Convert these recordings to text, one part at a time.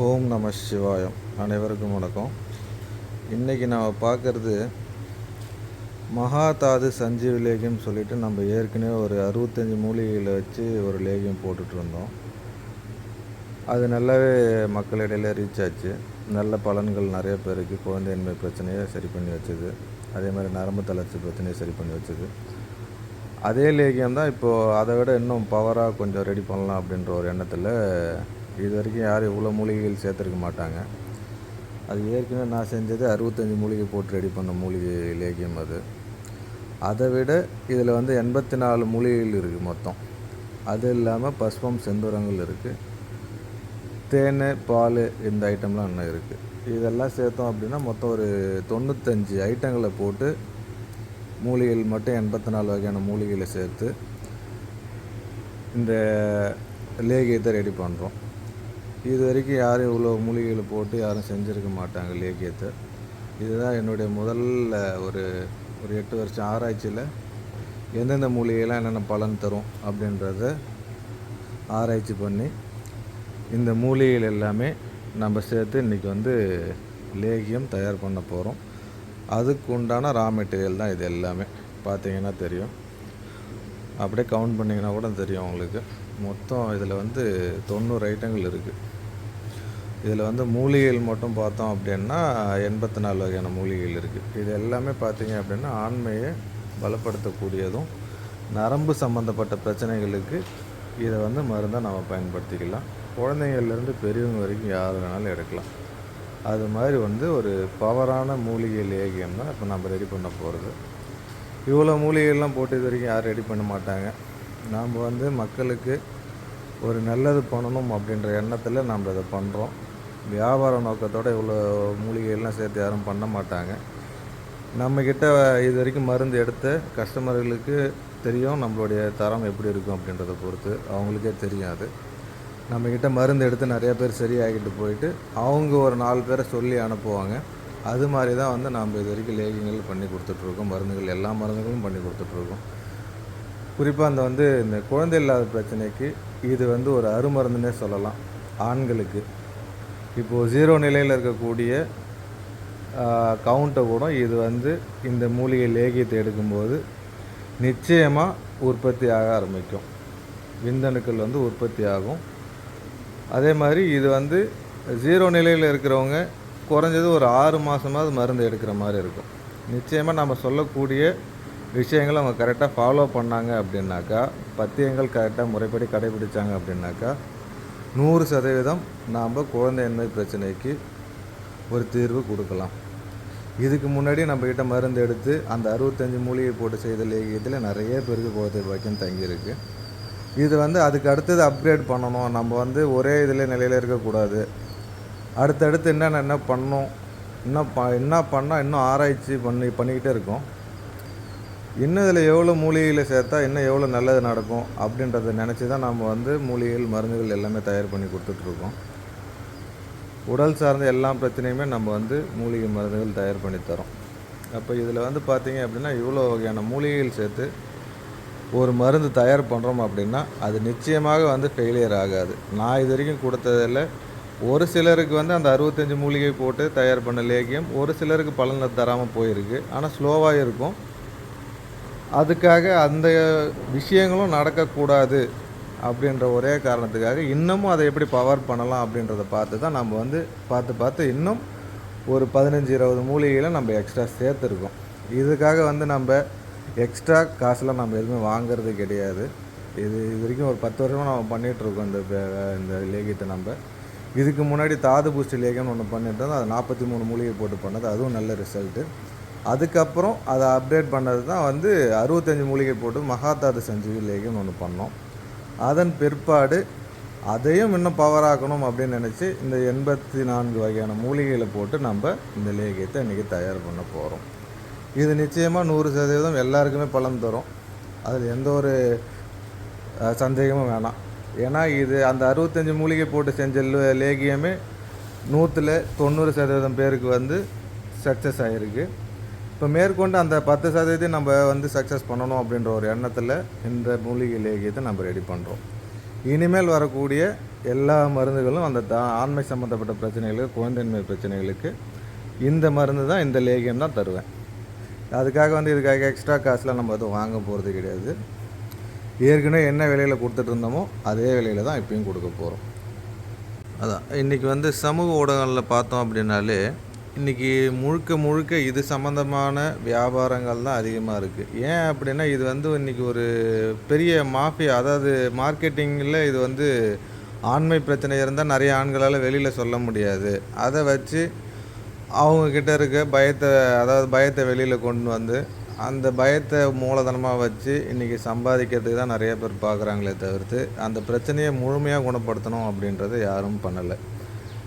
ஓம் நம சிவாயம். அனைவருக்கும் வணக்கம். இன்றைக்கி நாம் பார்க்குறது மகாதாது சஞ்சீவ் லேகியம் சொல்லிட்டு நம்ம ஏற்கனவே ஒரு அறுபத்தஞ்சி மூலிகையில் வச்சு ஒரு லேகியம் போட்டுட்ருந்தோம் அது நல்லாவே மக்களிடையில் ரீச் ஆச்சு. நல்ல பலன்கள் நிறைய பேருக்கு குழந்தையின்மை பிரச்சனையை சரி பண்ணி வச்சது. அதே மாதிரி நரம்பு தளர்ச்சி பிரச்சனையை சரி பண்ணி வச்சுது. அதே லேகியம் தான் இப்போது அதை விட இன்னும் பவராக கொஞ்சம் ரெடி பண்ணலாம் அப்படின்ற ஒரு எண்ணத்தில் இது வரைக்கும் யாரும் இவ்வளோ மூலிகைகள் சேர்த்துருக்க மாட்டாங்க. அது ஏற்கனவே நான் செஞ்சது அறுபத்தஞ்சி மூலிகை போட்டு ரெடி பண்ண மூலிகை லேகியம் அது. அதை விட இதில் வந்து எண்பத்தி நாலு மூலிகைகள் இருக்குது மொத்தம். அது இல்லாமல் பஸ்பம் செந்தூரங்கள் இருக்குது தேன் பால் இந்த ஐட்டம்லாம் இன்னும் இருக்குது இதெல்லாம் சேர்த்தோம் அப்படின்னா மொத்தம் ஒரு தொண்ணூத்தஞ்சு ஐட்டங்களை போட்டு மூலிகைகள் மட்டும் எண்பத்தி நாலு வகையான மூலிகைகளை சேர்த்து இந்த லேகியத்தை ரெடி பண்ணுறோம் இது வரைக்கும் யாரும் இவ்வளோ மூலிகைகளை போட்டு யாரும் செஞ்சுருக்க மாட்டாங்க லேகியத்தை இதுதான் என்னுடைய முதல்ல ஒரு ஒரு எட்டு வருஷம் ஆராய்ச்சியில் எந்தெந்த மூலிகைலாம் என்னென்ன பலன் தரும் அப்படின்றத ஆராய்ச்சி பண்ணி இந்த மூலிகைகள் எல்லாமே நம்ம சேர்த்து இன்றைக்கி வந்து லேகியம் தயார் பண்ண போகிறோம் அதுக்கு உண்டான ரா மெட்டீரியல் தான் இது எல்லாமே. பார்த்தீங்கன்னா தெரியும். அப்படியே கவுண்ட் பண்ணிங்கன்னா கூட தெரியும் உங்களுக்கு. மொத்தம் இதில் வந்து தொண்ணூறு ஐட்டங்கள் இருக்குது இதில் வந்து மூலிகைகள் மட்டும் பார்த்தோம் அப்படின்னா எண்பத்தி நாலு வகையான மூலிகைகள் இருக்குது இது எல்லாமே பார்த்தீங்க அப்படின்னா ஆண்மையை பலப்படுத்தக்கூடியதும் நரம்பு சம்மந்தப்பட்ட பிரச்சனைகளுக்கு இதை வந்து மருந்தாக நம்ம பயன்படுத்திக்கலாம். குழந்தைங்கள்லேருந்து பெரியவங்க வரைக்கும் யார் வேணாலும் எடுக்கலாம். அது மாதிரி வந்து ஒரு பவரான மூலிகை லேகியம் தான் இப்போ நம்ம ரெடி பண்ண போகிறது இவ்வளோ மூலிகைகள்லாம் போட்டு இது வரைக்கும் யாரும் ரெடி பண்ண மாட்டாங்க. நாம் வந்து மக்களுக்கு ஒரு நல்லது பண்ணணும் அப்படின்ற எண்ணத்தில் நம்ம இதை பண்ணுறோம் வியாபார நோக்கத்தோடு இவ்வளோ மூலிகைகள்லாம் சேர்த்து யாரும் பண்ண மாட்டாங்க. நம்மக்கிட்ட இது வரைக்கும் மருந்து எடுத்த கஸ்டமர்களுக்கு தெரியும் நம்மளுடைய தரம் எப்படி இருக்கும் அப்படின்றத பொறுத்து. அவங்களுக்கே தெரியும் அது நம்மக்கிட்ட மருந்து எடுத்து நிறைய பேர் சரியாகிட்டு போயிட்டு அவங்க ஒரு நாலு பேரை சொல்லி அனுப்புவாங்க. அது மாதிரி தான் வந்து நாம் இது வரைக்கும் லேகியங்கள் பண்ணி கொடுத்துட்ருக்கோம். மருந்துகள் எல்லா மருந்துகளும் பண்ணி கொடுத்துட்ருக்கோம். குறிப்பாக அந்த வந்து இந்த குழந்தை இல்லாத பிரச்சனைக்கு இது வந்து ஒரு அருமருந்துனே சொல்லலாம். ஆண்களுக்கு. இப்போது ஜீரோ நிலையில் இருக்கக்கூடிய கவுண்ட்டை கூட இது வந்து இந்த மூலிகை லேகியத்தை எடுக்கும்போது நிச்சயமாக உற்பத்தி ஆக ஆரம்பிக்கும். விந்தணுக்கள் வந்து உற்பத்தி ஆகும். அதே மாதிரி இது வந்து ஜீரோ நிலையில் இருக்கிறவங்க குறைஞ்சது ஒரு ஆறு மாதமாவது மருந்து எடுக்கிற மாதிரி இருக்கும். நிச்சயமாக நம்ம சொல்லக்கூடிய விஷயங்களை அவங்க கரெக்டாக ஃபாலோ பண்ணாங்க அப்படின்னாக்கா பத்தியங்கள் கரெக்டாக முறைப்படி கடைபிடிச்சாங்க அப்படின்னாக்கா நூறு சதவீதம் நாம் குழந்தையின்மை பிரச்சனைக்கு ஒரு தீர்வு கொடுக்கலாம். இதுக்கு முன்னாடி நம்மக்கிட்ட மருந்து எடுத்து அந்த அறுபத்தஞ்சி மூலிகை போட்டு செய்த லேகியத்தில் நிறைய பேருக்கு குழந்தை பாக்கியம் தங்கியிருக்கு. இது வந்து அதுக்கு அடுத்தது அப்கிரேட் பண்ணணும். நம்ம வந்து ஒரே இதில் நிலையில் இருக்கக்கூடாது அடுத்தடுத்து என்னென்ன என்ன பண்ணணும் இன்னும் ப என்ன பண்ணால் இன்னும் ஆராய்ச்சி பண்ணி பண்ணிக்கிட்டே இருக்கோம். இன்னும் இதில் எவ்வளோ மூலிகையில் சேர்த்தா இன்னும் எவ்வளோ நல்லது நடக்கும் அப்படின்றத நினச்சி தான் நம்ம வந்து மூலிகைகள் மருந்துகள் எல்லாமே தயார் பண்ணி கொடுத்துட்ருக்கோம் உடல் சார்ந்த எல்லா பிரச்சனையுமே நம்ம வந்து மூலிகை மருந்துகள் தயார் பண்ணி தரோம். அப்போ இதில் வந்து பார்த்திங்க அப்படின்னா இவ்வளோ வகையான மூலிகைகள் சேர்த்து ஒரு மருந்து தயார் பண்ணுறோம் அப்படின்னா அது நிச்சயமாக வந்து ஃபெயிலியர் ஆகாது. நான் இது வரைக்கும் கொடுத்ததில் ஒரு சிலருக்கு வந்து அந்த அறுபத்தஞ்சி மூலிகை போட்டு தயார் பண்ண லேகியம் ஒரு சிலருக்கு பலனை தராமல் போயிருக்கு. ஆனால் ஸ்லோவாக இருக்கும். அதுக்காக அந்த விஷயங்களும் நடக்கக்கூடாது அப்படின்ற ஒரே காரணத்துக்காக இன்னமும் அதை எப்படி பவர் பண்ணலாம் அப்படின்றத பார்த்து தான் நம்ம வந்து பார்த்து பார்த்து இன்னும் ஒரு பதினஞ்சு இருபது மூலிகைகளை நம்ம எக்ஸ்ட்ரா சேர்த்துருக்கோம். இதுக்காக வந்து நம்ம எக்ஸ்ட்ரா காசுலாம் நம்ம எதுவுமே வாங்குறது கிடையாது. இது இது வரைக்கும் ஒரு பத்து வருஷமாக நம்ம பண்ணிகிட்ருக்கோம் இந்த இந்த லேகியத்தை நம்ம. இதுக்கு முன்னாடி தாது பூஸ்ட் லேகியம்னு ஒன்று பண்ணிட்டு இருந்தோம் அது நாற்பத்தி மூணு மூலிகை போட்டு பண்ணது. அதுவும் நல்ல ரிசல்ட்டு அதுக்கப்புறம் அதை அப்டேட் பண்ணது தான் வந்து அறுபத்தஞ்சி மூலிகை போட்டு மகாதாது சஞ்சீவி லேகியம்னு ஒன்று பண்ணோம். அதன் பிற்பாடு அதையும் இன்னும் பவர் ஆக்கணும் அப்படின்னு நினச்சி இந்த எண்பத்தி நான்கு வகையான மூலிகைகளை போட்டு நம்ம இந்த லேகியத்தை இன்றைக்கி தயார் பண்ண போகிறோம் இது நிச்சயமாக நூறு சதவீதம் எல்லாருக்குமே பலன் தரும். அதில் எந்த ஒரு சந்தேகமும் வேணாம். ஏன்னா இது அந்த அறுபத்தஞ்சி மூலிகை போட்டு செஞ்ச லேகியமே நூற்றில் தொண்ணூறு சதவீதம் பேருக்கு வந்து சக்ஸஸ் ஆகிருக்கு இப்போ மேற்கொண்டு அந்த பத்து சதவீதம் நம்ம வந்து சக்ஸஸ் பண்ணணும் அப்படின்ற ஒரு எண்ணத்தில் இந்த மூலிகை லேகியத்தை நம்ம ரெடி பண்ணுறோம் இனிமேல் வரக்கூடிய எல்லா மருந்துகளும் அந்த தா ஆண்மை சம்மந்தப்பட்ட பிரச்சனைகளுக்கு குழந்தைன்மை பிரச்சனைகளுக்கு இந்த மருந்து தான் இந்த லேகியம் தான் தருவேன். அதுக்காக வந்து இதுக்காக எக்ஸ்ட்ரா காசுலாம் நம்ம எதுவும் வாங்க போகிறது கிடையாது. ஏற்கனவே என்ன விலையில் கொடுத்துட்டு இருந்தோமோ அதே விலையில் தான் இப்பயும் கொடுக்க போகிறோம் அதான் இன்றைக்கி வந்து சமூக ஊடகங்களில் பார்த்தோம் அப்படின்னாலே இன்றைக்கி முழுக்க முழுக்க இது சம்மந்தமான வியாபாரங்கள் தான் அதிகமாக இருக்குது ஏன் அப்படின்னா இது வந்து இன்றைக்கி ஒரு பெரிய மாஃபியா அதாவது மார்க்கெட்டிங்கில் இது வந்து ஆண்மை பிரச்சனை இருந்தால் நிறைய ஆண்களால் வெளியில் சொல்ல முடியாது. அதை வச்சு அவங்கக்கிட்ட இருக்க பயத்தை அதாவது பயத்தை வெளியில் கொண்டு வந்து அந்த பயத்தை மூலதனமாக வச்சு இன்றைக்கி சம்பாதிக்கிறதுக்கு தான் நிறைய பேர் பார்க்குறாங்களே தவிர்த்து அந்த பிரச்சனையை முழுமையாக குணப்படுத்தணும் அப்படின்றத யாரும் பண்ணலை.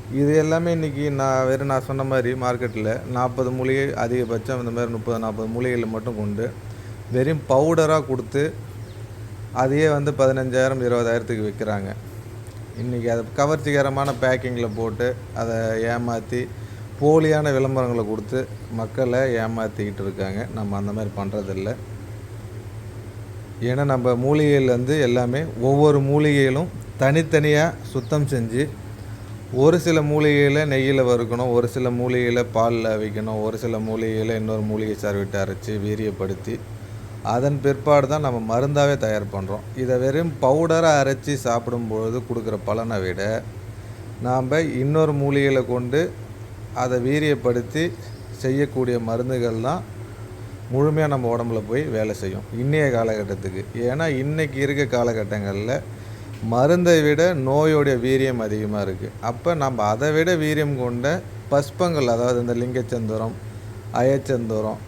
இது எல்லாமே இன்றைக்கி நான் வெறும் நான் சொன்ன மாதிரி மார்க்கெட்டில் நாற்பது மூலிகை அதிகபட்சம் இந்த மாதிரி முப்பது நாற்பது மூலிகைகளை மட்டும் கொண்டு வெறும் பவுடராக கொடுத்து அதையே வந்து பதினஞ்சாயிரம் இருபதாயிரத்துக்கு விற்கிறாங்க இன்றைக்கி அதை கவர்ச்சிகரமான பேக்கிங்கில் போட்டு அதை ஏமாற்றி போலியான விளம்பரங்களை கொடுத்து மக்களை ஏமாற்றிக்கிட்டு இருக்காங்க. நம்ம அந்த மாதிரி பண்ணுறதில்ல ஏன்னா நம்ம மூலிகையில் வந்து எல்லாமே ஒவ்வொரு மூலிகைகளும் தனித்தனியாக சுத்தம் செஞ்சு ஒரு சில மூலிகையில் நெய்யில் வறுக்கணும் ஒரு சில மூலிகையில் பாலில் வைக்கணும் ஒரு சில மூலிகையில் இன்னொரு மூலிகை சாறு விட்டு அரைச்சி வீரியப்படுத்தி அதன் பிற்பாடு தான் நம்ம மருந்தாகவே தயார் பண்ணுறோம் இதை வெறும் பவுடராக அரைச்சி சாப்பிடும்பொழுது கொடுக்குற பலனை விட நாம் இன்னொரு மூலிகையில் கொண்டு அதை வீரியப்படுத்தி செய்யக்கூடிய மருந்துகள் தான் முழுமையாக நம்ம உடம்புல போய் வேலை செய்யும். இன்றைய காலகட்டத்துக்கு. ஏன்னா இன்றைக்கி இருக்க காலகட்டங்களில் மருந்தை விட நோயோடைய வீரியம் அதிகமாக இருக்குது அப்போ நம்ம அதை விட வீரியம் கொண்ட பஸ்பங்கள் அதாவது இந்த லிங்கச்சந்தூரம் அயச்சந்தூரம்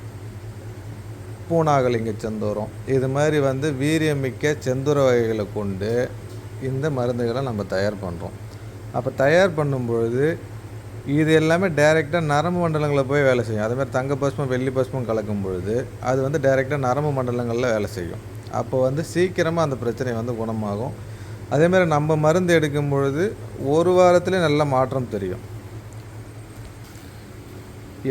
பூனாகலிங்க செந்தூரம் இது மாதிரி வந்து வீரியமிக்க செந்தூர வகைகளை கொண்டு இந்த மருந்துகளை நம்ம தயார் பண்ணுறோம் அப்போ தயார் பண்ணும்பொழுது இது எல்லாமே டைரெக்டாக நரம்பு மண்டலங்களில் போய் வேலை செய்யும். அதேமாதிரி தங்க பஸ்மம் வெள்ளி பஸ்மம் கலக்கும் பொழுது அது வந்து டைரெக்டாக நரம்பு மண்டலங்களில் வேலை செய்யும். அப்போ வந்து சீக்கிரமாக அந்த பிரச்சனை வந்து குணமாகும். அதே மாதிரி நம்ம மருந்து எடுக்கும் பொழுது ஒரு வாரத்திலே நல்ல மாற்றம் தெரியும்.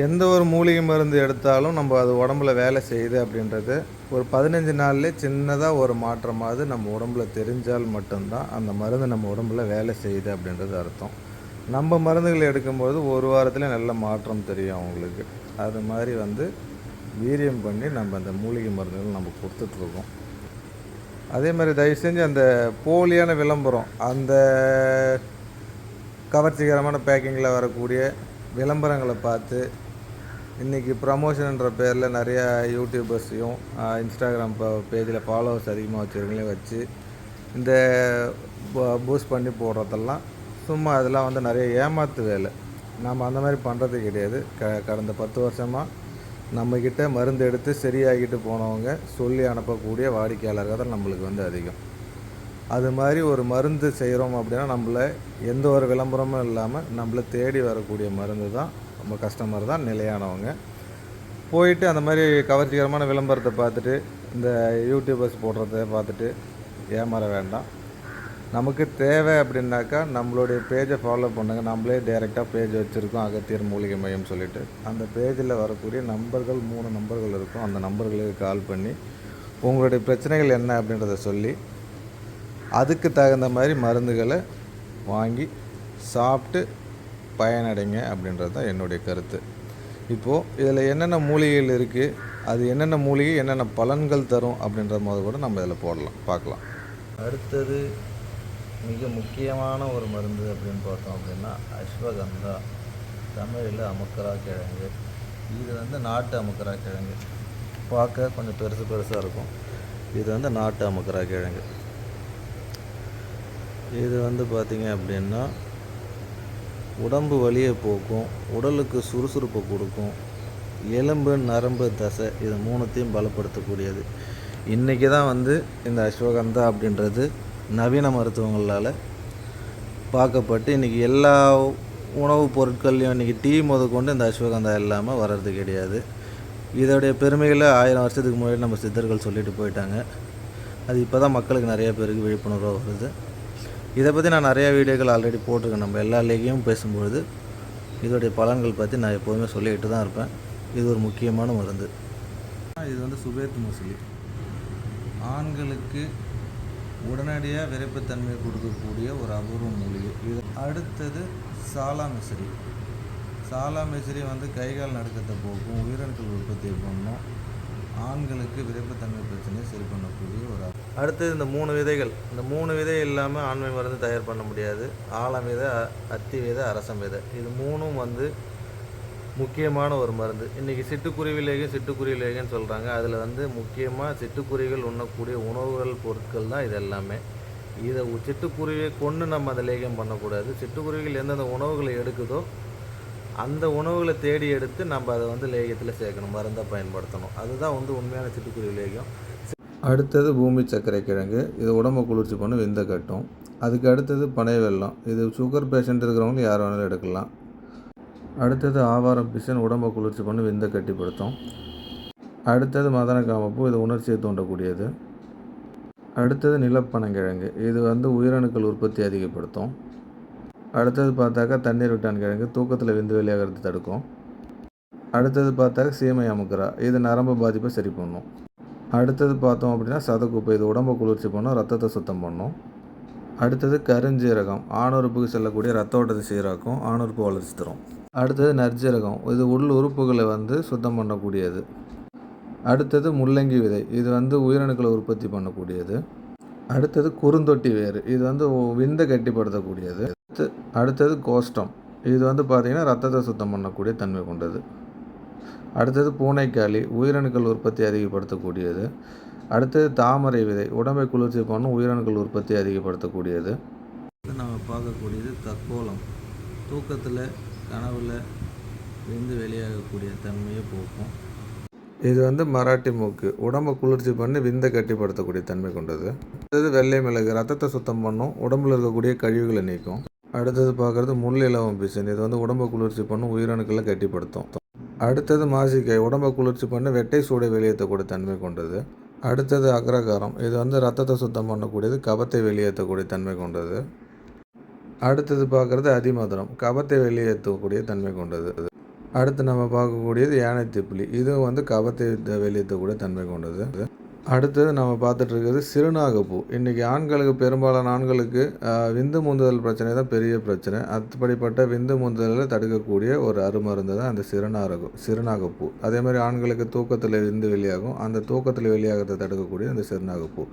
எந்த ஒரு மூலிகை மருந்து எடுத்தாலும் நம்ம அது உடம்புல வேலை செய்யுது அப்படின்றது ஒரு பதினஞ்சு நாள்லேயே சின்னதாக ஒரு மாற்றமாவது நம்ம உடம்புல தெரிஞ்சால் மட்டும்தான் அந்த மருந்து நம்ம உடம்புல வேலை செய்யுது அப்படின்றது அர்த்தம். நம்ம மருந்துகள் எடுக்கும்போது ஒரு வாரத்தில் நல்ல மாற்றம் தெரியும் அவங்களுக்கு. அது மாதிரி வந்து வீரியம் பண்ணி நம்ம அந்த மூலிகை மருந்துகள் நம்ம கொடுத்துட்ருக்கோம். அதே மாதிரி தயவு செஞ்சு அந்த போலியான விளம்பரம் அந்த கவர்ச்சிகரமான பேக்கிங்கில் வரக்கூடிய விளம்பரங்களை பார்த்து இன்றைக்கி ப்ரமோஷன்ன்ற பேரில் நிறையா யூடியூபர்ஸையும் இன்ஸ்டாகிராம் பேஜில் ஃபாலோவர்ஸ் அதிகமாக வச்சுருக்கலையும் வச்சு இந்த பூஸ்ட் பண்ணி போடுறதெல்லாம் சும்மா அதெல்லாம் வந்து நிறைய ஏமாத்து வேலை. நாம் அந்த மாதிரி பண்ணுறது கிடையாது. க கடந்த பத்து வருஷமாக நம்மக்கிட்ட மருந்து எடுத்து சரியாகிட்டு போனவங்க சொல்லி அனுப்பக்கூடிய வாடிக்கையாளர்கள் தான் நம்மளுக்கு வந்து அதிகம். அது மாதிரி ஒரு மருந்து செய்கிறோம் அப்படின்னா நம்மள எந்த ஒரு விளம்பரமும் இல்லாமல் நம்மளை தேடி வரக்கூடிய மருந்து தான் நம்ம கஸ்டமர் தான் நிலையானவங்க. போயிட்டு அந்த மாதிரி கவர்ச்சிகரமான விளம்பரத்தை பார்த்துட்டு இந்த யூடியூபர்ஸ் போடுறத பார்த்துட்டு ஏமாற வேண்டாம். நமக்கு தேவை அப்படின்னாக்கா நம்மளுடைய பேஜை ஃபாலோ பண்ணுங்க. நம்மளே டைரெக்டாக பேஜ் வச்சுருக்கோம் அகத்தியர் மூலிகை மையம் சொல்லிட்டு. அந்த பேஜில் வரக்கூடிய நம்பர்கள் மூணு நம்பர்கள் இருக்கும். அந்த நம்பர்களுக்கு கால் பண்ணி உங்களுடைய பிரச்சனைகள் என்ன அப்படின்றத சொல்லி அதுக்கு தகுந்த மாதிரி மருந்துகளை வாங்கி சாப்பிட்டு பயனடைங்க அப்படின்றது தான் என்னுடைய கருத்து. இப்போது இதில் என்னென்ன மூலிகைகள் இருக்குது அது என்னென்ன மூலிகை என்னென்ன பலன்கள் தரும் அப்படின்ற போது கூட நம்ம இதில் போடலாம் பார்க்கலாம். அடுத்தது மிக முக்கியமான ஒரு மருந்து அப்படின்னு பார்த்தோம் அப்படின்னா அஸ்வகந்தா. தமிழில் அமுக்கரா கிழங்கு இது வந்து நாட்டு அமுக்கரா கிழங்கு பார்க்க கொஞ்சம் பெருசு பெருசாக இருக்கும். இது வந்து நாட்டு அமுக்கரா கிழங்கு இது வந்து பார்த்திங்க அப்படின்னா உடம்பு வலியை போக்கும் உடலுக்கு சுறுசுறுப்பை கொடுக்கும் எலும்பு நரம்பு தசை இது மூணுத்தையும் பலப்படுத்தக்கூடியது. இன்றைக்கி தான் வந்து இந்த அஸ்வகந்தா அப்படின்றது நவீன மருத்துவங்களால் பார்க்கப்பட்டு இன்றைக்கி எல்லா உணவுப் பொருட்கள்லையும் இன்றைக்கி டீ முதற்கொண்டு இந்த அஸ்வகந்தா இல்லாமல் வர்றது கிடையாது. இதோடைய பெருமைகளை ஆயிரம் வருஷத்துக்கு முன்னாடி நம்ம சித்தர்கள் சொல்லிட்டு போயிட்டாங்க. அது இப்போ தான் மக்களுக்கு நிறைய பேருக்கு விழிப்புணர்வாக வருது. இதை பற்றி நான் நிறையா வீடியோக்கள் ஆல்ரெடி போட்டிருக்கேன். நம்ம எல்லா லேகையும் பேசும்பொழுது இதோடைய பலன்கள் பற்றி நான் எப்போதுமே சொல்லிக்கிட்டு தான் இருப்பேன். இது ஒரு முக்கியமான மருந்து. இது வந்து சுபேத் முஸ்லி ஆண்களுக்கு உடனடியாக விரைப்புத்தன்மையை கொடுக்கக்கூடிய ஒரு அபூர்வ மூலிகை. இது அடுத்தது சாலாமிசரி சாலாமிசரி வந்து கை கால் நடுக்கத்தை போக்கும் உயிரணுக்கள் உற்பத்தியை பண்ணும் ஆண்களுக்கு விரைப்புத்தன்மை பிரச்சனையை சரி பண்ணக்கூடிய ஒரு அடுத்தது இந்த மூணு விதைகள். இந்த மூணு விதை இல்லாமல் ஆண்மை மருந்து தயார் பண்ண முடியாது. ஆலம் விதை அத்தி விதை அரசம் விதை இது மூணும் வந்து முக்கியமான ஒரு மருந்து. இன்றைக்கி சிட்டுக்குருவி லேகம் சிட்டுக்குருவி சொல்கிறாங்க அதில் வந்து முக்கியமாக சிட்டுக்குருவிகள் உண்ணக்கூடிய உணவுகள் பொருட்கள் தான் இது எல்லாமே. இதை சிட்டுக்குருவியை கொண்டு நம்ம அதை லேகம் பண்ணக்கூடாது. சிட்டுக்குருவிகள் எந்தெந்த உணவுகளை எடுக்குதோ அந்த உணவுகளை தேடி எடுத்து நம்ம அதை வந்து லேகியத்தில் சேர்க்கணும். மருந்தாக பயன்படுத்தணும். அதுதான் வந்து உண்மையான சிட்டுக்குருவி லேகியம் அடுத்தது பூமி சர்க்கரை கிழங்கு. இது உடம்பை குளிர்ச்சி பண்ண விந்த கட்டும். அதுக்கு அடுத்தது பனை வெள்ளம் இது சுகர் பேஷண்ட் இருக்கிறவங்க யார் வேணாலும் எடுக்கலாம். அடுத்தது ஆவாரம் பிசன் உடம்பை குளிர்ச்சி பண்ணி விந்த கட்டிப்படுத்தும். அடுத்தது மதன காமப்பூ இது உணர்ச்சியை தூண்டக்கூடியது. அடுத்தது நிலப்பனங்கிழங்கு இது வந்து உயிரணுக்கள் உற்பத்தி அதிகப்படுத்தும். அடுத்தது பார்த்தாக்கா தண்ணீர் விட்டான் கிழங்கு தூக்கத்தில் விந்து வெளியாகிறது தடுக்கும். அடுத்தது பார்த்தாக்கா சீமை அமுக்குறா இது நரம்பு பாதிப்பை சரி பண்ணும். அடுத்தது பார்த்தோம் அப்படின்னா சதக்குப்பை இது உடம்பை குளிர்ச்சி பண்ணும் ரத்தத்தை சுத்தம் பண்ணும். அடுத்தது கருஞ்சீரகம் ஆணுறுப்புக்கு செல்லக்கூடிய ரத்த ஓட்டத்தை சீராக்கும் ஆணுறுப்பு வளர்ச்சி தரும். அடுத்தது நற்சீரகம் இது உள் உறுப்புகளை வந்து சுத்தம் பண்ணக்கூடியது. அடுத்தது முள்ளங்கி விதை. இது வந்து உயிரணுக்களை உற்பத்தி பண்ணக்கூடியது. அடுத்தது குறுந்தொட்டி வேறு இது வந்து விந்தை கட்டிப்படுத்தக்கூடியது. அடுத்து- அடுத்தது கோஷ்டம். இது வந்து பார்த்திங்கன்னா ரத்தத்தை சுத்தம் பண்ணக்கூடிய தன்மை கொண்டது. அடுத்தது பூனைக்காளி. உயிரணுக்கள் உற்பத்தி அதிகப்படுத்தக்கூடியது. அடுத்தது தாமரை விதை. உடம்பை குளிர்ச்சி பண்ணும் உயிரணுக்கள் உற்பத்தி அதிகப்படுத்தக்கூடியது. நம்ம பார்க்கக்கூடியது தக்கோலம். தூக்கத்தில் கனவில் விந்து வெளியாகக்கூடிய தன்மையை போக்கும். இது வந்து மராட்டி மூக்கு. உடம்பை குளிர்ச்சி பண்ணி விந்தை கட்டிப்படுத்தக்கூடிய தன்மை கொண்டது. அடுத்தது வெள்ளை மிளகு. ரத்தத்தை சுத்தம் பண்ணும். உடம்புல இருக்கக்கூடிய கழிவுகளை நீக்கும். அடுத்தது பார்க்குறது முள் இலவம் பிசன். இது வந்து உடம்பை குளிர்ச்சி பண்ணும் உயிரணுக்களை கட்டிப்படுத்தும். அடுத்தது மாசிக்காய். உடம்பை குளிர்ச்சி பண்ணி வெட்டை சூடை வெளியேற்றக்கூடிய தன்மை கொண்டது. அடுத்தது அக்ரகாரம். இது வந்து ரத்தத்தை சுத்தம் பண்ணக்கூடியது கபத்தை வெளியேற்றக்கூடிய தன்மை கொண்டது. அடுத்தது பார்க்குறது அதிமதுரம். கபத்தை வெளியேற்றக்கூடிய தன்மை கொண்டது அடுத்து நம்ம பார்க்கக்கூடியது யானை திப்பிலி. இதுவும் வந்து கபத்தை வெளியேற்றக்கூடிய தன்மை கொண்டது அடுத்தது நம்ம பார்த்துட்ருக்கிறது சிறுநாகப்பூ. இன்றைக்கி ஆண்களுக்கு பெரும்பாலான ஆண்களுக்கு விந்து முந்துதல் பிரச்சனை தான் பெரிய பிரச்சனை. அப்படிப்பட்ட விந்து முந்துதலை தடுக்கக்கூடிய ஒரு அருமருந்து தான் அந்த சிறுநாரகம் சிறுநாகப்பூ. அதே மாதிரி ஆண்களுக்கு தூக்கத்தில் விந்து வெளியாகும். அந்த தூக்கத்தில் வெளியாகிறத தடுக்கக்கூடிய அந்த சிறுநாகப்பூ.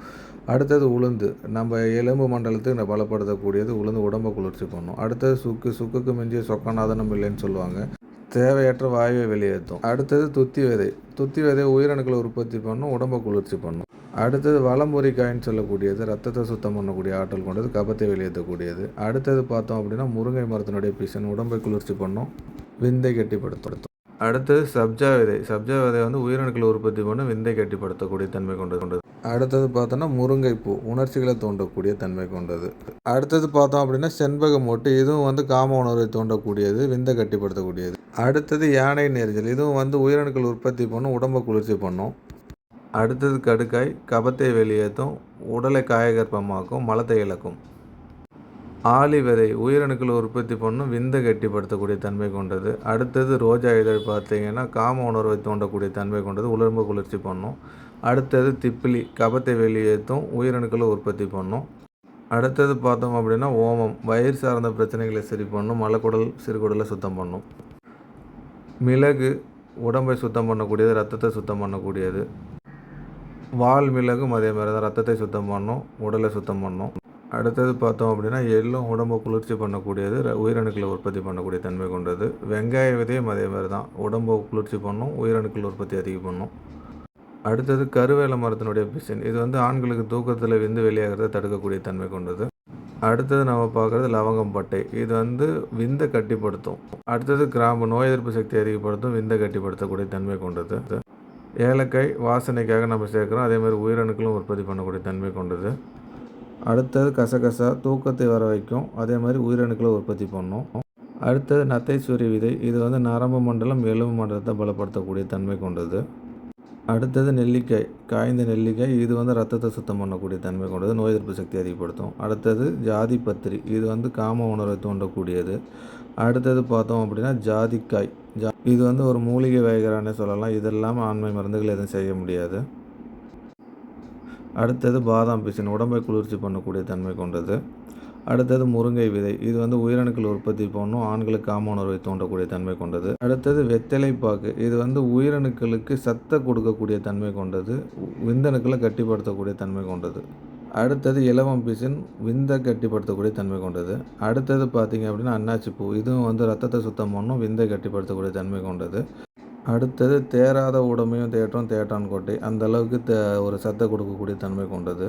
அடுத்தது உளுந்து. நம்ம எலும்பு மண்டலத்துக்கு நம்ம பலப்படுத்தக்கூடியது உளுந்து உடம்பை குளிர்ச்சி பண்ணும். அடுத்தது சுக்கு சுக்குக்கு மிஞ்சிய சொக்கநாதனம் இல்லைன்னு சொல்லுவாங்க. தேவையற்ற வாயுவை வெளியேற்றும். அடுத்தது துத்தி விதை. துத்தி விதை உயிரணுக்களை உற்பத்தி பண்ணும் உடம்பை குளிர்ச்சி பண்ணும். அடுத்தது வளம்புரிக்காயின்னு சொல்லக்கூடியது ரத்தத்தை சுத்தம் பண்ணக்கூடிய ஆற்றல் கொண்டது கபத்தை வெளியேற்றக்கூடியது. அடுத்தது பார்த்தோம் அப்படின்னா முருங்கை மரத்தினுடைய பிசன் உடம்பை குளிர்ச்சி பண்ணும் விந்தை கட்டிப்படுத்தும். அடுத்தது சப்ஜா விதை சப்ஜா விதை வந்து உயிரணுக்களை உற்பத்தி பண்ணும் விந்தை கட்டிப்படுத்தக்கூடிய தன்மை கொண்டது. கொண்டது அடுத்தது பார்த்தோன்னா முருங்கைப்பூ உணர்ச்சிகளை தூண்டக்கூடிய தன்மை கொண்டது. அடுத்தது பார்த்தோம் அப்படின்னா செண்பக மொட்டு இதுவும் வந்து காம உணர்வை தூண்டக்கூடியது விந்தை கட்டிப்படுத்தக்கூடியது. அடுத்தது யானை நெரிஞ்சல் இதுவும் வந்து உயிரணுக்கள் உற்பத்தி பண்ணும் உடம்பை குளிர்ச்சி பண்ணும். அடுத்தது கடுக்காய் கபத்தை வெளியேற்றும் உடலை காயகற்பமாக்கும் மலத்தை இழக்கும். ஆளி விதை உயிரணுக்களை உற்பத்தி பண்ணும் விந்தை கட்டிப்படுத்தக்கூடிய தன்மை கொண்டது. அடுத்தது ரோஜா இதழ் பார்த்தீங்கன்னா காம உணர்வை தூண்டக்கூடிய தன்மை கொண்டது உலர்ம்பு குளிர்ச்சி பண்ணும். அடுத்தது திப்பிலி கபத்தை வெளியேற்றும் உயிரணுக்களை உற்பத்தி பண்ணும். அடுத்தது பார்த்தோம் அப்படின்னா ஓமம் வயிறு சார்ந்த பிரச்சனைகளை சரி பண்ணும் மலக்குடல் சிறுகுடலை சுத்தம் பண்ணும். மிளகு உடம்பை சுத்தம் பண்ணக்கூடியது ரத்தத்தை சுத்தம் பண்ணக்கூடியது. வால் மிளகும் அதே மாதிரி தான் ரத்தத்தை சுத்தம் பண்ணும் உடலை சுத்தம் பண்ணும். அடுத்தது பார்த்தோம் அப்படின்னா எள்ளும் உடம்பை குளிர்ச்சி பண்ணக்கூடியது உயிரணுக்களை உற்பத்தி பண்ணக்கூடிய தன்மை கொண்டது. வெங்காய விதையும் அதே மாதிரி தான். உடம்பை குளிர்ச்சி பண்ணும் உயிரணுக்கள் உற்பத்தி அதிகம் பண்ணும். அடுத்தது கருவேல மரத்தினுடைய பிசின். இது வந்து ஆண்களுக்கு தூக்கத்தில் விந்து வெளியாகிறத தடுக்கக்கூடிய தன்மை கொண்டது. அடுத்தது நம்ம பார்க்குறது லவங்கம் பட்டை. இது வந்து விந்தை கட்டிப்படுத்தும். அடுத்தது கிராம்பு. நோய் எதிர்ப்பு சக்தி அதிகப்படுத்தும் விந்தை கட்டிப்படுத்தக்கூடிய தன்மை கொண்டது. ஏலக்காய் வாசனைக்காக நம்ம சேர்க்குறோம். அதேமாதிரி உயிரணுக்களும் உற்பத்தி பண்ணக்கூடிய தன்மை கொண்டது. அடுத்தது கசகசா தூக்கத்தை வர வைக்கும். அதே மாதிரி உயிரணுக்களை உற்பத்தி பண்ணும். அடுத்தது நத்தைச்சூரி விதை. இது வந்து நரம்பு மண்டலம் எலும்பு மண்டலத்தை பலப்படுத்தக்கூடிய தன்மை கொண்டது. அடுத்தது நெல்லிக்காய். காய்ந்த நெல்லிக்காய் இது வந்து ரத்தத்தை சுத்தம் பண்ணக்கூடிய தன்மை கொண்டது. நோய் எதிர்ப்பு சக்தி அதிகப்படுத்தும். அடுத்தது ஜாதி பத்திரி. இது வந்து காம உணர்வை தூண்டக்கூடியது. அடுத்தது பார்த்தோம் அப்படின்னா ஜாதிக்காய். ஜா இது வந்து ஒரு மூலிகை வகைகளானே சொல்லலாம். இது இல்லாமல் ஆண்மை மருந்துகள் எதுவும் செய்ய முடியாது. அடுத்தது பாதாம் பிசின் உடம்பை குளிர்ச்சி பண்ணக்கூடிய தன்மை கொண்டது. அடுத்தது முருங்கை விதை இது வந்து உயிரணுக்கள் உற்பத்தி பண்ணும் ஆண்களுக்கு காம உணர்வை தன்மை கொண்டது. அடுத்தது வெத்தலை பாக்கு இது வந்து உயிரணுக்களுக்கு சத்தை கொடுக்கக்கூடிய தன்மை கொண்டது விந்தணுக்களை கட்டிப்படுத்தக்கூடிய தன்மை கொண்டது. அடுத்தது இலவம் பிசின் விந்தை கட்டிப்படுத்தக்கூடிய தன்மை கொண்டது. அடுத்தது பார்த்திங்க அப்படின்னா அன்னாச்சி பூ இதுவும் வந்து ரத்தத்தை சுத்தம் பண்ணும் விந்தை கட்டிப்படுத்தக்கூடிய தன்மை கொண்டது. அடுத்தது தேராத உடமையும் தேற்றம் தேட்டான் கோட்டை அந்த அளவுக்கு தே ஒரு சத்தை கொடுக்கக்கூடிய தன்மை கொண்டது.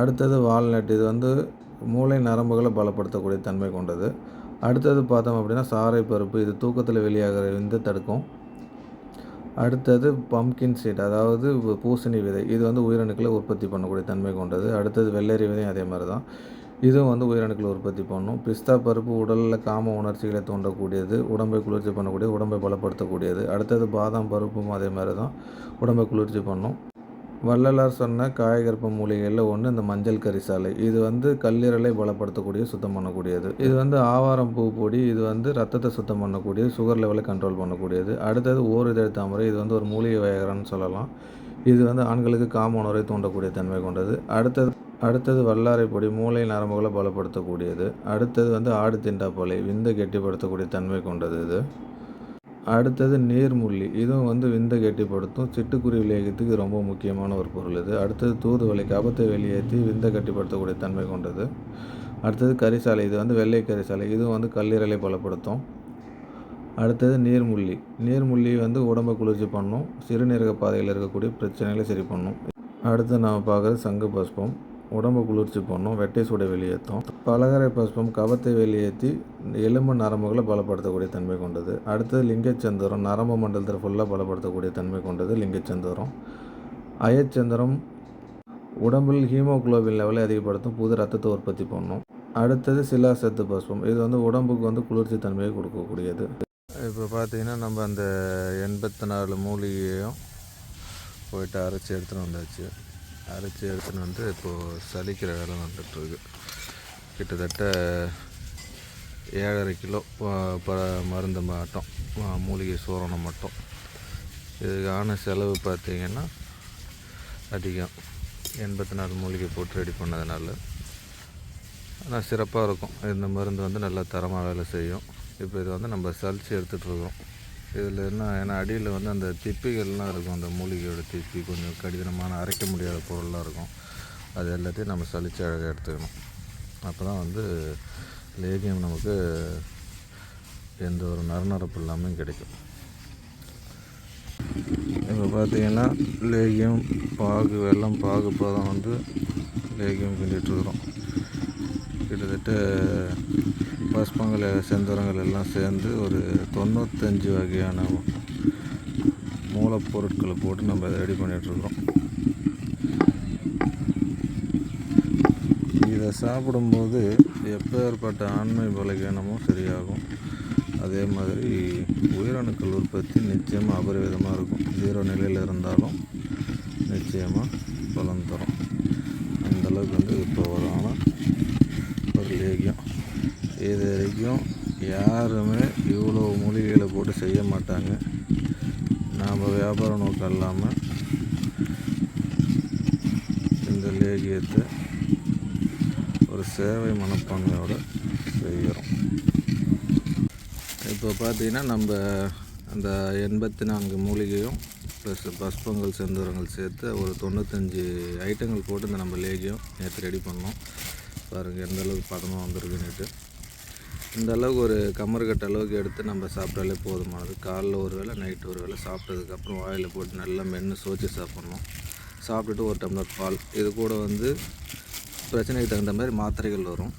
அடுத்தது வால்நட் இது வந்து மூளை நரம்புகளை பலப்படுத்தக்கூடிய தன்மை கொண்டது. அடுத்தது பார்த்தோம் அப்படின்னா சாறை பருப்பு இது தூக்கத்தில் வெளியாகிற விந்தை தடுக்கும். அடுத்தது பம்கின் சீட் அதாவது பூசணி விதை இது வந்து உயிரணுக்களை உற்பத்தி பண்ணக்கூடிய தன்மை கொண்டது. அடுத்தது வெள்ளரி விதையும் அதே மாதிரி தான் இதுவும் வந்து உயிரணுக்களை உற்பத்தி பண்ணும். பிஸ்தா பருப்பு உடலில் காம உணர்ச்சிகளை தூண்டக்கூடியது உடம்பை குளிர்ச்சி பண்ணக்கூடியது உடம்பை பலப்படுத்தக்கூடியது. அடுத்தது பாதாம் பருப்பும் அதே மாதிரி தான் உடம்பை குளிர்ச்சி பண்ணும். வள்ளலார் சொன்ன காயகற்ப மூலிகைகளில் ஒன்று இந்த மஞ்சள் கரிசாலை இது வந்து கல்லீரலை பலப்படுத்தக்கூடிய சுத்தம் பண்ணக்கூடியது. இது வந்து ஆவாரம் பூ பொடி இது வந்து ரத்தத்தை சுத்தம் பண்ணக்கூடியது சுகர் லெவலை கண்ட்ரோல் பண்ணக்கூடியது. அடுத்தது ஓரிதழ் தாமரை இது வந்து ஒரு மூலிகை வயகரன்னு சொல்லலாம். இது வந்து ஆண்களுக்கு காம உணர்வை தூண்டக்கூடிய தன்மை கொண்டது. அடுத்தது அடுத்தது வல்லாரைப்பொடி மூளை நரம்புகளை பலப்படுத்தக்கூடியது. அடுத்தது வந்து ஆடு திண்டாப்பொலை விந்தை கெட்டிப்படுத்தக்கூடிய தன்மை கொண்டது இது. அடுத்தது நீர்முள்ளி இதுவும் வந்து விந்தை கெட்டிப்படுத்தும் சிட்டுக்குருவி லேகத்துக்கு ரொம்ப முக்கியமான ஒரு பொருள் இது. அடுத்தது தூதுவளை கபத்தை வெளியேற்றி விந்தை கட்டிப்படுத்தக்கூடிய தன்மை கொண்டது. அடுத்தது கரிசாலை இது வந்து வெள்ளை கரிசாலை இதுவும் வந்து கல்லீரலை பலப்படுத்தும். அடுத்தது நீர்முள்ளி நீர்முள்ளி வந்து உடம்பை குளிர்ச்சி பண்ணும் சிறுநீரக பாதையில் இருக்கக்கூடிய பிரச்சனைகளை சரி பண்ணும். அடுத்து நாம் பார்க்குறது சங்கு பஸ்பம் உடம்பு குளிர்ச்சி பண்ணும் வெட்டை சூடை வெளியேற்றும். பலகரை புஷ்பம் கவத்தை வெளியேற்றி எலும்பு நரம்புகளை பலப்படுத்தக்கூடிய தன்மை கொண்டது. அடுத்தது லிங்கச்சந்திரம். நரம்பு மண்டலத்தில் ஃபுல்லாக பலப்படுத்தக்கூடிய தன்மை கொண்டது லிங்கச்சந்திரம். அயச்சந்திரம் உடம்பில் ஹீமோகுளோபின் லெவலை அதிகப்படுத்தும் புது ரத்தத்தை உற்பத்தி பண்ணும். அடுத்தது சிலாசத்து பஸ்பம் இது வந்து உடம்புக்கு வந்து குளிர்ச்சி தன்மையை கொடுக்கக்கூடியது. இப்போ பார்த்தீங்கன்னா நம்ம அந்த எண்பத்தி நாலு மூலிகையும் போயிட்டு அரைச்சி எடுத்துகிட்டு வந்தாச்சு. அரைச்சி எடுத்துன்னு வந்து இப்போது சலிக்கிற வேலை வந்துட்டுருக்கு. கிட்டத்தட்ட ஏழரை கிலோ ப மருந்து மட்டும் மூலிகை சூரணம் மட்டும். இதுக்கான செலவு பார்த்திங்கன்னா அதிகம். எண்பத்தி நாலு மூலிகை போட்டு ரெடி பண்ணதுனால. ஆனால் சிறப்பாக இருக்கும். இந்த மருந்து வந்து நல்லா தரமாக வேலை செய்யும். இப்போ இது வந்து நம்ம சலித்து எடுத்துகிட்ருக்கோம் இதில் என்ன ஏன்னா அடியில் வந்து அந்த திப்பிகள்லாம் இருக்கும் அந்த மூலிகையோட திப்பி கொஞ்சம் கடினமான அரைக்க முடியாத பொருளாக இருக்கும். அது எல்லாத்தையும் நம்ம சலித்து அழகாக எடுத்துக்கணும். அப்போ தான் வந்து லேகியம் நமக்கு எந்த ஒரு நறுநரப்பு இல்லாமல் கிடைக்கும். இப்போ பார்த்தீங்கன்னா லேகியம் பாகு வெள்ளம் பாகு பதம் வந்து லேகியம் கிண்டிகிட்ருக்குறோம் கிட்டத்தட்ட பஸ்பங்கள் செந்தரங்கள் எல்லாம் சேர்ந்து ஒரு தொண்ணூத்தஞ்சு வகையான மூலப்பொருட்களை போட்டு நம்ம ரெடி பண்ணிகிட்ருக்குறோம் இதை சாப்பிடும்போது எப்பேற்பட்ட ஆண்மை பலகீனமும் சரியாகும். அதே மாதிரி உயிரணுக்கள் உற்பத்தி நிச்சயமாக அபரிவிதமாக இருக்கும். ஜீரோ நிலையில் இருந்தாலும் நிச்சயமாக பலன் தரும். அந்தளவுக்கு வந்து இப்போ வரும் ஆனால் வரைக்கும். இது வரைக்கும் யாருமே இவ்வளோ மூலிகைகளை போட்டு செய்ய மாட்டாங்க. நாம் வியாபார நோக்கம் இல்லாமல் இந்த லேகியத்தை ஒரு சேவை மனப்பான்மையோடு செய்கிறோம் இப்போ பார்த்தீங்கன்னா நம்ம அந்த எண்பத்தி நான்கு மூலிகையும் ப்ளஸ் பஸ்பங்கள் செந்தூரங்கள் சேர்த்து ஒரு தொண்ணூத்தஞ்சு ஐட்டங்கள் போட்டு இந்த நம்ம லேகியம் நேற்று ரெடி பண்ணோம். பாருங்கள் எந்த அளவுக்கு பதமாக வந்திருக்குன்னுட்டு. இந்த அளவுக்கு ஒரு கமர்கட்ட அளவுக்கு எடுத்து நம்ம சாப்பிட்டாலே போதுமானது. காலைல ஒரு வேளை நைட்டு ஒரு வேளை சாப்பிட்டதுக்கப்புறம் வாயில் போட்டு நல்லா மென்று சோச்சு சாப்பிட்ணும். சாப்பிட்டுட்டு ஒரு டம்ளர் பால். இது கூட வந்து பிரச்சனைக்கு தகுந்த மாதிரி மாத்திரைகள் வரும்.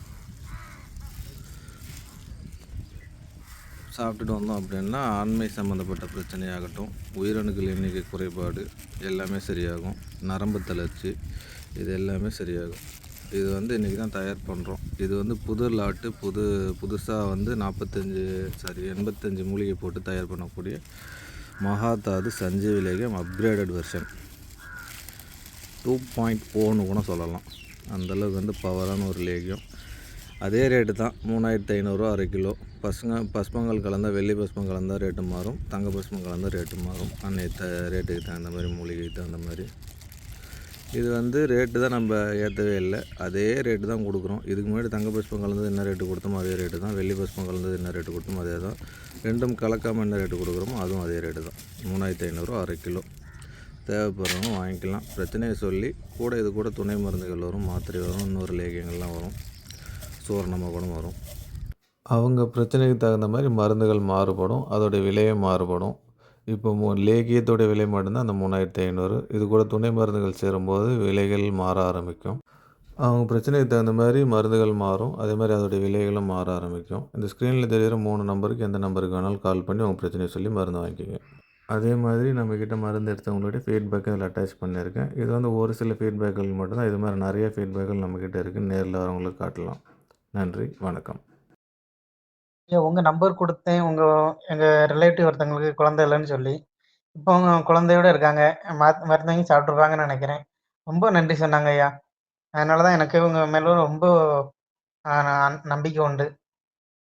சாப்பிட்டுட்டு வந்தோம் அப்படின்னா ஆண்மை சம்மந்தப்பட்ட பிரச்சனையாகட்டும் உயிரணுக்கள் எண்ணிக்கை குறைபாடு எல்லாமே சரியாகும். நரம்பு தளர்ச்சி இது எல்லாமே சரியாகும். இது வந்து இன்றைக்கி தான் தயார் பண்ணுறோம் இது வந்து புது லாட்டு புது புதுசாக வந்து நாற்பத்தஞ்சு சாரி எண்பத்தஞ்சு மூலிகை போட்டு தயார் பண்ணக்கூடிய மகாதாது சஞ்சீவி லேகம் அப்கிரேடட் வெர்ஷன் டூ பாயிண்ட் ஓன்னு கூட சொல்லலாம். அந்தளவுக்கு வந்து பவரான ஒரு லேகியம் அதே ரேட்டு தான். மூணாயிரத்து ஐநூறுரூவா அரை கிலோ. பசங்க பஸ்பங்கள் கலந்தால் வெள்ளி பஸ்பம் கலந்தால் ரேட்டு மாறும். தங்க பஸ்பம் கலந்தால் ரேட்டு மாறும். அன்னைய த ரேட்டுக்கு தகுந்த மாதிரி மூலிகைக்கு தகுந்த மாதிரி. இது வந்து ரேட்டு தான் நம்ம ஏற்றவே இல்லை. அதே ரேட்டு தான் கொடுக்குறோம். இதுக்கு முன்னாடி தங்க புஷ்பம் கலந்தது என்ன ரேட்டு கொடுத்தோமோ அதே ரேட்டு தான். வெள்ளி புஷ்பம் கலந்தது என்ன ரேட்டு கொடுத்தோமோ அதே தான். ரெண்டும் கலக்காமல் என்ன ரேட்டு கொடுக்குறோமோ அதுவும் அதே ரேட்டு தான். மூணாயிரத்தி ஐநூறுரூவா அரை கிலோ. தேவைப்படுறவங்க வாங்கிக்கலாம். பிரச்சனையை சொல்லி கூட இது கூட துணை மருந்துகள் வரும் மாத்திரை வரும் இன்னொரு லேகியங்கள்லாம் வரும். சூரணமாக கூட வரும். அவங்க பிரச்சனைக்கு தகுந்த மாதிரி மருந்துகள் மாறுபடும். அதோடைய விலையும் மாறுபடும். இப்போ மூ லேகியத்தோடைய விலை மட்டும்தான் அந்த மூணாயிரத்தி ஐநூறு. இது கூட துணை மருந்துகள் சேரும்போது விலைகள் மாற ஆரம்பிக்கும். அவங்க பிரச்சனைக்கு தகுந்த மாதிரி மருந்துகள் மாறும். அதே மாதிரி அதோடைய விலைகளும் மாற ஆரம்பிக்கும். இந்த ஸ்க்ரீனில் தெரிகிற மூணு நம்பருக்கு எந்த நம்பருக்கு வேணாலும் கால் பண்ணி உங்கள் பிரச்சனையை சொல்லி மருந்து வாங்கிக்கோங்க. அதே மாதிரி நம்மக்கிட்ட மருந்து எடுத்தவங்களுடைய ஃபீட்பேக்கை இதில் அட்டாச் பண்ணியிருக்கேன். இது வந்து ஒரு சில ஃபீட்பேக்குகள் மட்டும்தான். இது மாதிரி நிறைய ஃபீட்பேக்குகள் நம்மக்கிட்ட இருக்குது நேரில் வரவங்களுக்கு காட்டலாம். நன்றி. வணக்கம். ஐயா உங்கள் நம்பர் கொடுத்தேன். உங்கள் எங்கள் ரிலேட்டிவ் ஒருத்தவங்களுக்கு குழந்தை இல்லைன்னு சொல்லி. இப்போ அவங்க குழந்தையோட இருக்காங்க. மாத் மருந்து சாப்பிட்ருப்பாங்கன்னு நினைக்கிறேன். ரொம்ப நன்றி சொன்னாங்க ஐயா. அதனால தான் எனக்கு உங்க மேல ரொம்ப ஆ, நம்பிக்கை உண்டு.